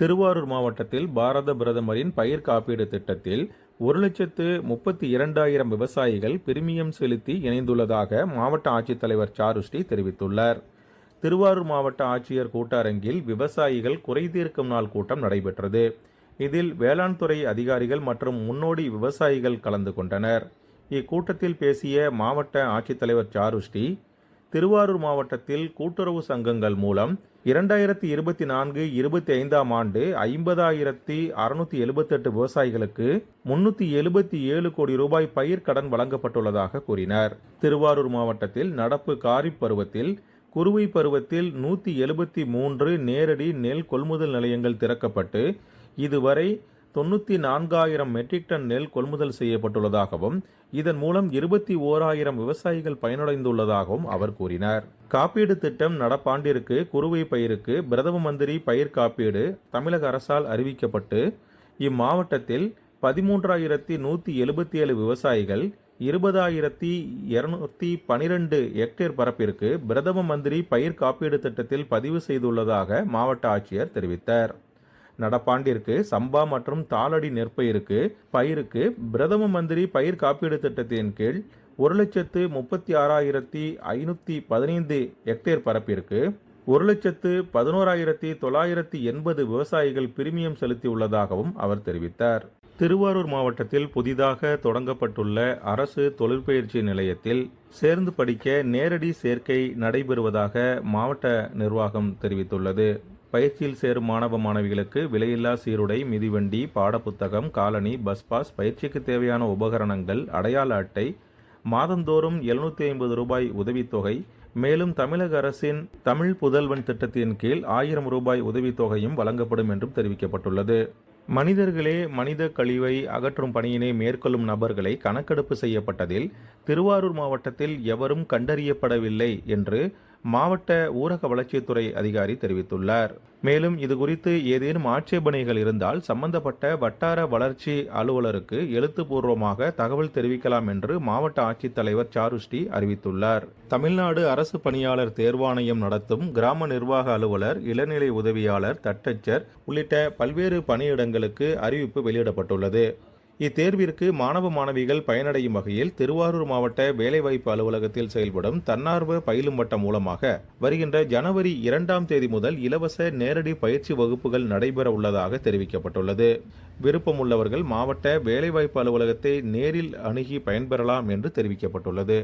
திருவாரூர் மாவட்டத்தில் பாரத பிரதமரின் பயிர் காப்பீடு திட்டத்தில் ஒரு லட்சத்து முப்பத்தி இரண்டாயிரம் விவசாயிகள் பிரிமியம் செலுத்தி இணைந்துள்ளதாக மாவட்ட ஆட்சித்தலைவர் சாருஸ்ரீ தெரிவித்துள்ளார். திருவாரூர் மாவட்ட ஆட்சியர் கூட்டரங்கில் விவசாயிகள் குறைதீர்க்கும் நாள் கூட்டம் நடைபெற்றது. இதில் வேளாண் துறை அதிகாரிகள் மற்றும் முன்னோடி விவசாயிகள் கலந்து கொண்டனர். இக்கூட்டத்தில் பேசிய மாவட்ட ஆட்சித்தலைவர் சாருஸ்ரீ திருவாரூர் மாவட்டத்தில் கூட்டுறவு சங்கங்கள் மூலம் இரண்டாயிரத்தி இருபத்தி நான்கு இருபத்தி ஐந்தாம் ஆண்டு ஐம்பதாயிரத்தி அறுநூத்தி எழுபத்தெட்டு விவசாயிகளுக்கு முன்னூத்தி எழுபத்தி ஏழு கோடி ரூபாய் பயிர் கடன் வழங்கப்பட்டுள்ளதாக கூறினார். திருவாரூர் மாவட்டத்தில் நடப்பு காரிப் பருவத்தில் குறுவை பருவத்தில் நூற்றி எழுபத்தி மூன்று நேரடி நெல் கொள்முதல் நிலையங்கள் திறக்கப்பட்டு இதுவரை தொண்ணூற்றி நான்காயிரம் மெட்ரிக் டன் நெல் கொள்முதல் செய்யப்பட்டுள்ளதாகவும் இதன் மூலம் இருபத்தி ஓராயிரம் விவசாயிகள் பயனடைந்துள்ளதாகவும் அவர் கூறினார். காப்பீடு திட்டம் நடப்பாண்டிற்கு குறுவை பயிருக்கு பிரதம மந்திரி பயிர் காப்பீடு தமிழக அரசால் அறிவிக்கப்பட்டு இம்மாவட்டத்தில் பதிமூன்றாயிரத்தி நூற்றி எழுபத்தி ஏழு விவசாயிகள் இருபதாயிரத்தி இருநூத்தி பனிரெண்டு ஹெக்டேர் பரப்பிற்கு பிரதம மந்திரி பயிர் காப்பீடு திட்டத்தில் பதிவு செய்துள்ளதாக மாவட்ட ஆட்சியர் தெரிவித்தார். நடப்பாண்டிற்கு சம்பா மற்றும் தாளடி நெற்பயிருக்கு பயிருக்கு பிரதம மந்திரி பயிர் காப்பீடு திட்டத்தின் கீழ் ஒரு லட்சத்து முப்பத்தி ஆறாயிரத்தி ஐநூற்றி பதினைந்து ஹெக்டேர் பரப்பிற்கு ஒரு லட்சத்து பதினோராயிரத்தி தொள்ளாயிரத்தி எண்பது விவசாயிகள் பிரீமியம் செலுத்தியுள்ளதாகவும் அவர் தெரிவித்தார். திருவாரூர் மாவட்டத்தில் புதிதாக தொடங்கப்பட்டுள்ள அரசு தொழிற்பயிற்சி நிலையத்தில் சேர்ந்து படிக்க நேரடி சேர்க்கை நடைபெறுவதாக மாவட்ட நிர்வாகம் தெரிவித்துள்ளது. பயிற்சியில் சேரும் மாணவ மாணவிகளுக்கு விலையில்லா சீருடை மிதிவண்டி பாடப்புத்தகம் காலனி பஸ் பாஸ் பயிற்சிக்கு தேவையான உபகரணங்கள் அடையாள அட்டை மாதந்தோறும் எழுநூற்றி ஐம்பது ரூபாய் உதவித்தொகை மேலும் தமிழக அரசின் தமிழ் புதல்வன் திட்டத்தின் கீழ் ஆயிரம் ரூபாய் உதவித்தொகையும் வழங்கப்படும் என்றும் தெரிவிக்கப்பட்டுள்ளது. மனிதர்களே மனித கழிவை அகற்றும் பணியினை மேற்கொள்ளும் நபர்களை கணக்கெடுப்பு செய்யப்பட்டதில் திருவாரூர் மாவட்டத்தில் எவரும் கண்டறியப்படவில்லை என்று மாவட்ட ஊரக வளர்ச்சித்துறை அதிகாரி தெரிவித்துள்ளார். மேலும் இதுகுறித்து ஏதேனும் ஆட்சேபனைகள் இருந்தால் சம்பந்தப்பட்ட வட்டார வளர்ச்சி அலுவலருக்கு எழுத்துப்பூர்வமாக தகவல் தெரிவிக்கலாம் என்று மாவட்ட ஆட்சித்தலைவர் சாருஸ்ரீ அறிவித்துள்ளார். தமிழ்நாடு அரசு பணியாளர் தேர்வாணையம் நடத்தும் கிராம நிர்வாக அலுவலர் இளநிலை உதவியாளர் தட்டச்சர் உள்ளிட்ட பல்வேறு பணியிடங்களுக்கு அறிவிப்பு வெளியிடப்பட்டுள்ளது. இத்தேர்விற்கு மாணவ மாணவிகள் பயனடையும் வகையில் திருவாரூர் மாவட்ட வேலைவாய்ப்பு அலுவலகத்தில் செயல்படும் தன்னார்வ பயிலும் வட்டம் மூலமாக வருகின்ற ஜனவரி இரண்டாம் தேதி முதல் இலவச நேரடி பயிற்சி வகுப்புகள் நடைபெற உள்ளதாக தெரிவிக்கப்பட்டுள்ளது. விருப்பமுள்ளவர்கள் மாவட்ட வேலைவாய்ப்பு அலுவலகத்தை நேரில் அணுகி பயன்பெறலாம் என்று தெரிவிக்கப்பட்டுள்ளது.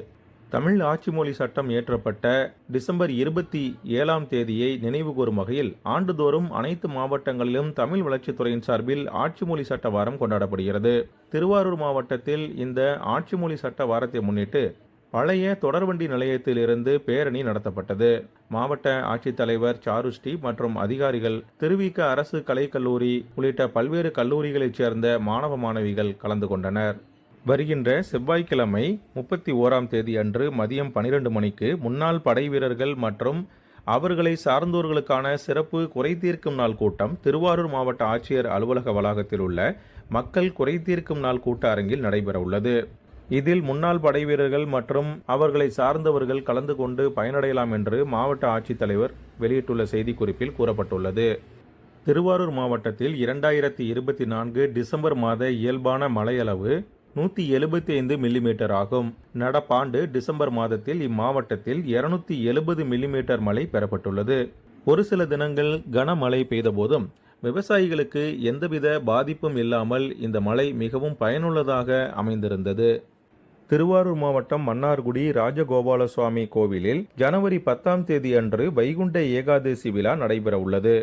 தமிழ் ஆட்சி மொழி சட்டம் இயற்றப்பட்ட டிசம்பர் இருபத்தி ஏழாம் தேதியை நினைவுகூரும் வகையில் ஆண்டுதோறும் அனைத்து மாவட்டங்களிலும் தமிழ் வளர்ச்சித்துறையின் சார்பில் ஆட்சிமொழி சட்ட வாரம் கொண்டாடப்படுகிறது. திருவாரூர் மாவட்டத்தில் இந்த ஆட்சிமொழி சட்ட வாரத்தை முன்னிட்டு பழைய தொடர்வண்டி நிலையத்திலிருந்து பேரணி நடத்தப்பட்டது. மாவட்ட ஆட்சித்தலைவர் சாருஸ்ரீ மற்றும் அதிகாரிகள் திருவிக அரசு கலைக்கல்லூரி உள்ளிட்ட பல்வேறு கல்லூரிகளைச் சேர்ந்த மாணவ மாணவிகள் கலந்து கொண்டனர். வருகின்ற செவ்வாய்க்கிழமை முப்பத்தி ஓராம் தேதி அன்று மதியம் பனிரெண்டு மணிக்கு முன்னாள் படை வீரர்கள் மற்றும் அவர்களை சார்ந்தோர்களுக்கான சிறப்பு குறைதீர்க்கும் நாள் கூட்டம் திருவாரூர் மாவட்ட ஆட்சியர் அலுவலக வளாகத்தில் உள்ள மக்கள் குறைதீர்க்கும் நாள் கூட்ட அரங்கில் நடைபெற உள்ளது. இதில் முன்னாள் படை வீரர்கள் மற்றும் அவர்களை சார்ந்தவர்கள் கலந்து கொண்டு பயனடையலாம் என்று மாவட்ட ஆட்சித்தலைவர் வெளியிட்டுள்ள செய்திக்குறிப்பில் கூறப்பட்டுள்ளது. திருவாரூர் மாவட்டத்தில் இரண்டாயிரத்தி இருபத்தி நான்கு டிசம்பர் மாத இயல்பான மழையளவு நூற்றி எழுபத்தி ஐந்து மில்லிமீட்டர் ஆகும். நடப்பாண்டு டிசம்பர் மாதத்தில் இம்மாவட்டத்தில் இருநூத்தி எழுபது மில்லிமீட்டர் மழை பெறப்பட்டுள்ளது. ஒரு சில தினங்கள் கனமழை பெய்தபோதும் விவசாயிகளுக்கு எந்தவித பாதிப்பும் இல்லாமல் இந்த மழை மிகவும் பயனுள்ளதாக அமைந்திருந்தது. திருவாரூர் மாவட்டம் மன்னார்குடி ராஜகோபால சுவாமி கோவிலில் ஜனவரி பத்தாம் தேதி அன்று வைகுண்ட ஏகாதசி விழா நடைபெற உள்ளது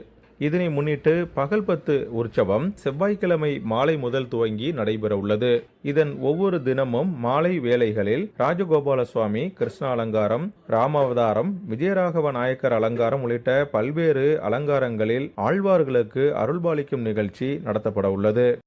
இதனை முன்னிட்டு பகல் பத்து உற்சவம் செவ்வாய்க்கிழமை மாலை முதல் துவங்கி நடைபெற உள்ளது. இதன் ஒவ்வொரு தினமும் மாலை வேளைகளில் ராஜகோபால சுவாமி கிருஷ்ண அலங்காரம் ராமாவதாரம் விஜயராகவ நாயக்கர் அலங்காரம் உள்ளிட்ட பல்வேறு அலங்காரங்களில் ஆழ்வார்களுக்கு அருள்பாலிக்கும் நிகழ்ச்சி நடத்தப்பட உள்ளது.